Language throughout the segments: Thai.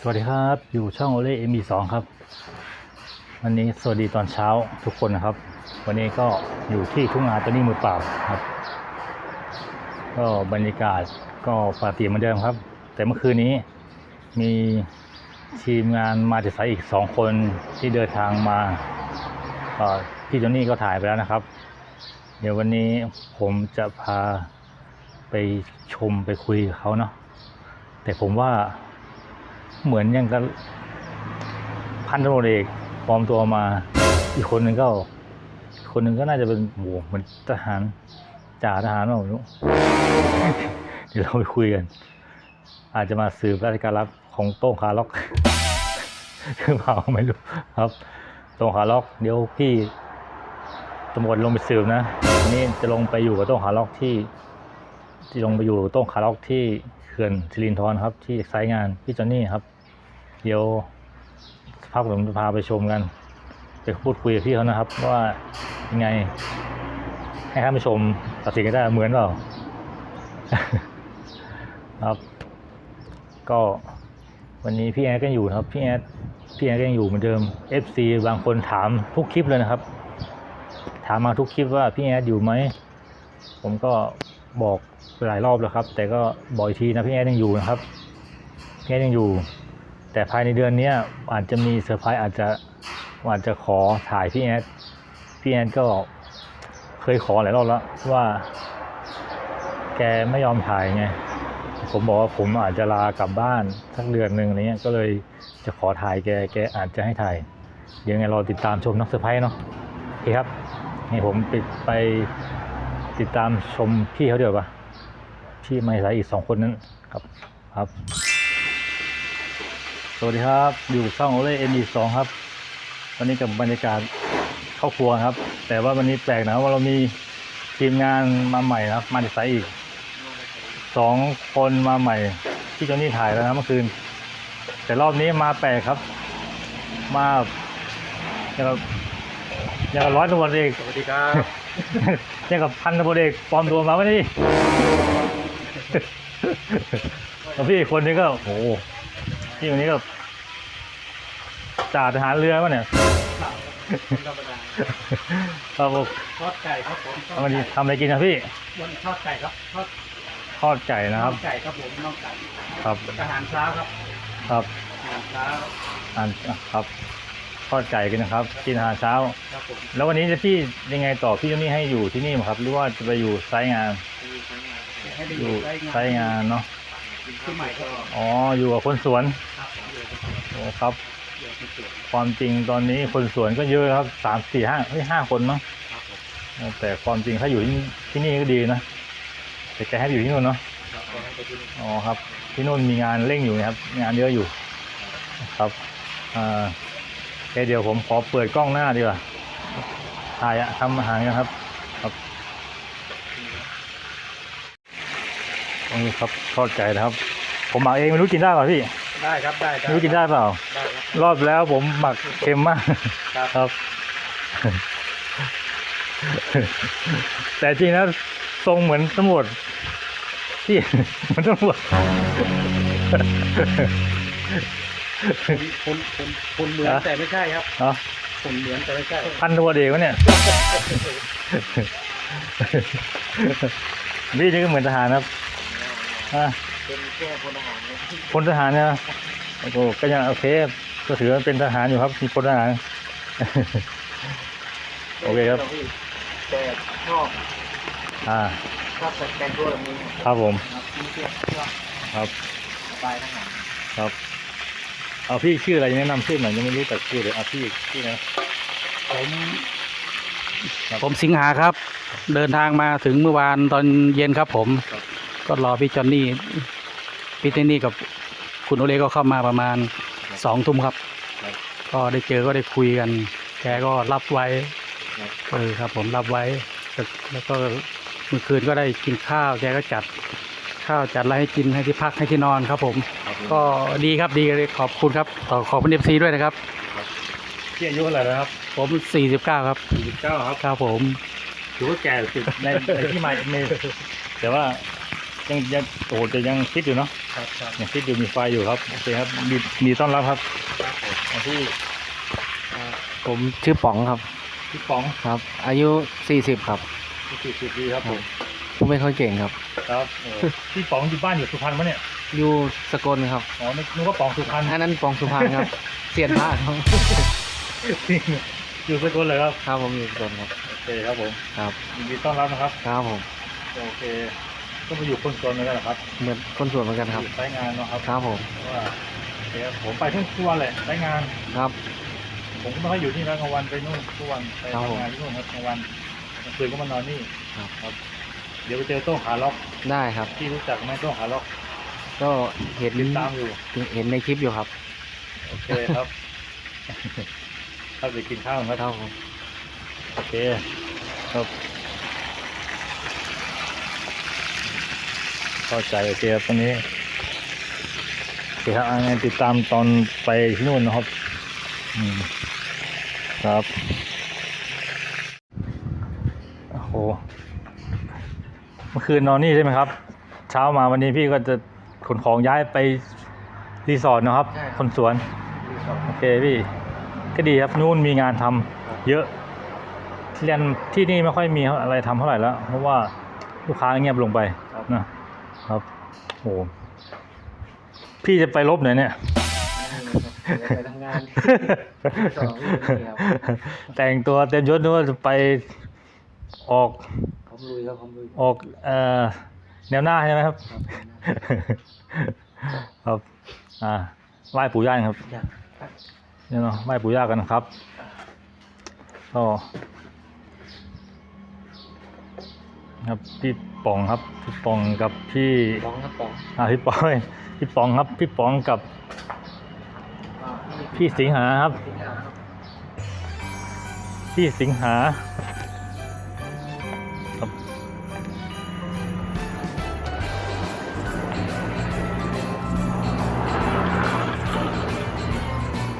สวัสดีครับอยู่ช่องโอเล่เอ็มีสองครับ วันนี้สวัสดีตอนเช้าทุกคนนะครับ วันนี้ก็อยู่ที่ทุ่งนาตัวนี้มือเปล่าครับ ก็บรรยากาศก็ปกติเหมือนเดิมครับ แต่เมื่อคืนนี้มีทีมงานมาจากสายอีกสองคนที่เดินทางมาเอ่อพี่โจนี่ก็ถ่ายไปแล้วนะครับ เดี๋ยววันนี้ผมจะพาไปชมไปคุยกับเขาเนาะแต่ผมว่า เหมือนอยังกับพันตำรวจเอกปลอมตัวมา อีกคนหนึ่งก็คนหนึ่งก็น่าจะเป็นโหเหมือนทหารจ่าทหารเปล่าไม่รู้เดี๋ยวเราไปคุยกัน อาจจะมาสืบราชการลับของโต้งคาล็อกหรือเปล่าไม่รู้ครับโต้งคาล็อก เดี๋ยวพี่ตำรวจลงไปสืบนะนนี้จะลงไปอยู่กับโต้งคาล็อกที่ที่ลงไปอยู่กับโต้งคาล็อกที่ ขื่อนสิรินธรครับ ที่ไซต์งานพี่จอนนี่ครับ เดี๋ยวพักผมจะพาไปชมกัน ไปพูดคุยกับพี่เขานะครับ ว่ายังไง ให้ท่านผู้ชมตัดสินกันได้เหมือนเปล่าครับ ก็วันนี้พี่แอดก็อยู่ครับพี่แอดพี่แอดก็ยังอยู่เหมือนเดิม FC บางคนถามทุกคลิปเลยนะครับ ถามมาทุกคลิปว่าพี่แอดอยู่ไหม ผมก็ บอกหลายรอบแล้วครับ แต่ก็บอกอีกทีนะพี่แอดยังอยู่นะครับพี่แอดยังอยู่ แต่ภายในเดือนนี้อาจจะมีเซอร์ไพรส์อาจจะอาจจะขอถ่ายพี่แอดพี่แอดก็เคยขอหลายรอบแล้วว่า แกไม่ยอมถ่ายไงผมบอกว่าผมอาจจะลากลับบ้านสักเดือนหนึ่งอะไรเงี้ยก็เลยจะขอถ่ายแกแกอาจจะให้ถ่ายเดี๋ยวไงรอติดตามชมนักเซอร์ไพรส์เนาะโอเคครับให้ผมปิดไป ติดตามชมพี่เขาเดี๋ยวปะพี่ไม่สายอีกสองคนนั้นครับครับ สวัสดีครับอยู่ช่องโอเล่เอ็นดีสองครับ วันนี้กับบรรยากาศเข้าครัวครับ แต่ว่าวันนี้แปลกนะว่าเรามีทีมงานมาใหม่นะครับ มาจากสายอีกสองคนมาใหม่ที่เจนนี่ถ่ายแล้วนะเมื่อคืน แต่รอบนี้มาแปลกครับ มาอย่างกับ อย่างกับร้อยตำรวจเอกสวัสดีครับอย่างกับพันตำรวจเอกปลอมตัวมาไม่ได้แล้วพี่อีกคนนี้ก็โอ้โหพี่คนนี้ก็จ่าทหารเรือวะเนี่ยธรรมดาครับผมทอดไก่ครับผมทอดวันนี้ไก่ทำอะไรกินนะพี่ วันทอดไก่ครับทอดทอดไก่นะครับ ไก่ครับผมน้องไก่ครับ อาหารเช้าครับครับอาหารเช้าอ่านครับ ทอดไก่กันนะครับ กินอาหารเช้า ครับผมแล้ววันนี้จะพี่ยังไงต่อพี่จะนี่ให้อยู่ที่นี่ไหมครับ หรือว่าจะไปอยู่ไซต์งานให้ได้ออยู่ยู่ใกล้ไซต์งานเนาะที่ใหม่ก็อ๋ออยู่กับคนสวนครับผมอยู่กับโอ้ครับ อยู่กับสวนความจริงตอนนี้คนสวนก็เยอะครับสามสี่ห้าเฮ้ยห้าคนมั้งครับผมแต่ความจริงถ้าอยู่ที่ที่นี่ก็ดีนะแต่แกให้ไปอยู่ที่นู่นเนาะ ครับก็ให้ไปที่นี่อ๋อครับที่นู่นมีงานเร่งอยู่นะครับ งานเยอะอยู่ครับอ่าโอ เคเดี๋ยวผมขอเปิดกล้องหน้าดีกว่าถ่ายอะทำอาหารกันครับครับตรงนี้ครับทอดไก่นะครับ ผมหมักเองไม่รู้กินได้เปล่าพี่ได้ครับได้ได้ไม่รู้กินได้เปล่า ได้ครับรอบแล้วผมหมักเค็มมากครับครับ แต่จริงนะทรงเหมือนตำรวจที่เหมือนตำรวจ คนคนคนเหมือนฮะแต่ไม่ใช่ครับเนาะคนเหมือนแต่ไม่ใช่พันตัวเด็กวะเนี่ยนี่นี่ก็เหมือนทหารครับอะเป็นแค่พลทหารเนี่ยพลทหารเนี่ยโอ้โหก็ยังโอเคก็ถือว่าเป็นทหารอยู่ครับ มีพลทหารโอเคครับแต่ชอบอ่าชอบแต่งตัวแบบนี้ครับผมครับที่เทียบชอบครับสไตล์ทหารครับ เอาพี่ชื่ออะไรแนะนำชื่อหน่อยยังไม่รู้จักชื่อเลยเอาพี่ชื่อนะผมผมสิงหาครับ เดินทางมาถึงเมื่อวานตอนเย็นครับผม ก็รอพี่จอนนี่พี่เทนนี่กับคุณโอเล่ก็เข้ามาประมาณสองทุ่มครับ ก็ได้เจอก็ได้คุยกันแกก็รับไว้เออครับ ผมรับไว้แล้วแล้วก็เมื่อคืนก็ได้กินข้าวแกก็จัด ข้าวจัดอะไรให้กินให้ที่พักให้ที่นอนครับผมครับผมก็ดีครับดีเลยขอบคุณครับขอขอบคุณเอฟซีด้วยนะครับพี่อายุเท่าไหร่แล้วครับผม49ครับสี่สิบเก้าครับครับผมถือว่าแก่สุดในในที่มาในแต่ว่ายังยังโอ้โหจะยังคิดอยู่เนาะครับครับยังคิดอยู่มีไฟอยู่ครับโอเคครับมีมีต้อนรับครับมาที่ผมชื่อป๋องครับ พี่ป๋องครับ อายุ 40 ครับสี่สิบปีครับผม ผมไม่ค่อยเก่งครับ ครับโอ้พี่ป๋องอยู่บ้านอยู่สุพรรณปะเนี่ยอยู่สกลครับอ๋อนึกนึกว่าป๋องสุพรรณอันนั้นป๋องสุพรรณครับ เสียนพระครับอยู่สกลเลยครับครับผมอยู่สกลครับโอเคครับผมครับยินดีต้อนรับนะครับ ครับผมโอเค ก็มาอยู่คนจนเหมือนกันเหรอครับเหมือนคนสวนเหมือนกันครับอยู่ใช้งานเนาะครับครับผมเพราะว่าโอเคครับผมไปทุกทุกวันเลยใช้งาน ครับ ผมก็ไม่ค่อยอยู่ที่นั่นกลางวันไปนู่นทุกวันไปครับผมทำงานที่นู่นครับกลางวันกลางคืนก็มานอนนี่ครับครับ เดี๋ยวไปเจอโต้งขาล็อกได้ครับ ที่รู้จักไหมโต้งขาล็อกก็เห็นติดตามอยู่ เห็นในคลิปอยู่ครับ โอเคครับครับไปกินข้าวครับครับผมโอเคครับเข้าใจโอเคครับตอนนี้โอเคครับงั้นติดตามตอนไปที่นู่นนะครับอืมครับโอ้โห เมื่อคืนนอนนี่ใช่ไหมครับ เช้ามาวันนี้พี่ก็จะขนของย้ายไปรีสอร์ทนะครับคนสวน โอเคพี่ ก็ดีครับนู่นมีงานทำเยอะที่เรียนที่นี่ไม่ค่อยมีอะไรทำเท่าไหร่แล้ว เพราะว่าลูกค้าเงียบลงไปนะครับโอ้พี่จะไปลบไหนเนี่ย ไปทำงาน สองที่นี่ครับแต่งตัวเต็มยศนึกว่าจะไปออก ผมลุยครับผมลุยออกเอ่อแนวหน้าใช่ไหมครับ ครับอ่าไหว้ปู่ย่าครับอยากเนี่ยเนาะไหว้ปู่ย่ากันนะครับก็ครับพี่ป๋องครับพี่ป๋องกับพี่ป๋องครับป๋องอ่าพี่ป๋องพี่ป๋องครับพี่ป๋องกับพี่สิงหาครับพี่สิงหาครับ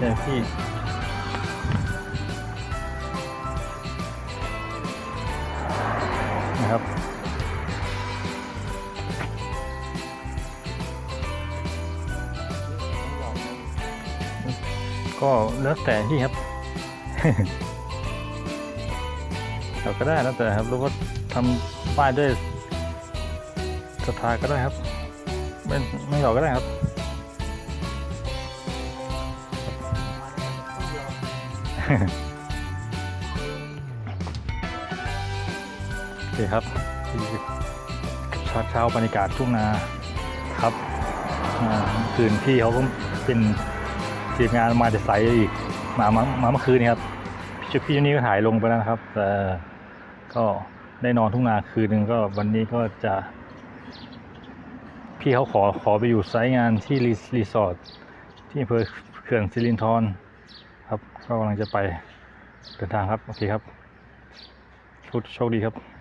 เลยพี่นะครับก็แล้วแต่พี่ครับเราก็ได้แล้วแต่ครับแล้วก็ทำป้ายด้วยศรัทธาก็ได้ครับ ไม่ไม่หรอกก็ได้ครับ โอเคครับเช้าเช้าบรรยากาศทุ่งนาครับคืนพี่เขาก็เป็นทีมงานมาจะใสอีกมามามาเมื่อคืนนี้ครับพี่ชุดพี่ชุดนี้ก็ถ่ายลงไปแล้วครับแต่ก็ได้นอนทุ่งนาคืนหนึ่งก็วันนี้ก็จะ พี่เขาขอขอไปอยู่ไซต์งานที่รีรีสอร์ทที่อำเภอเขื่อนสิรินธร ครับก็กำลังจะไปเดินทางครับ โอเคครับโชคโชคดีครับ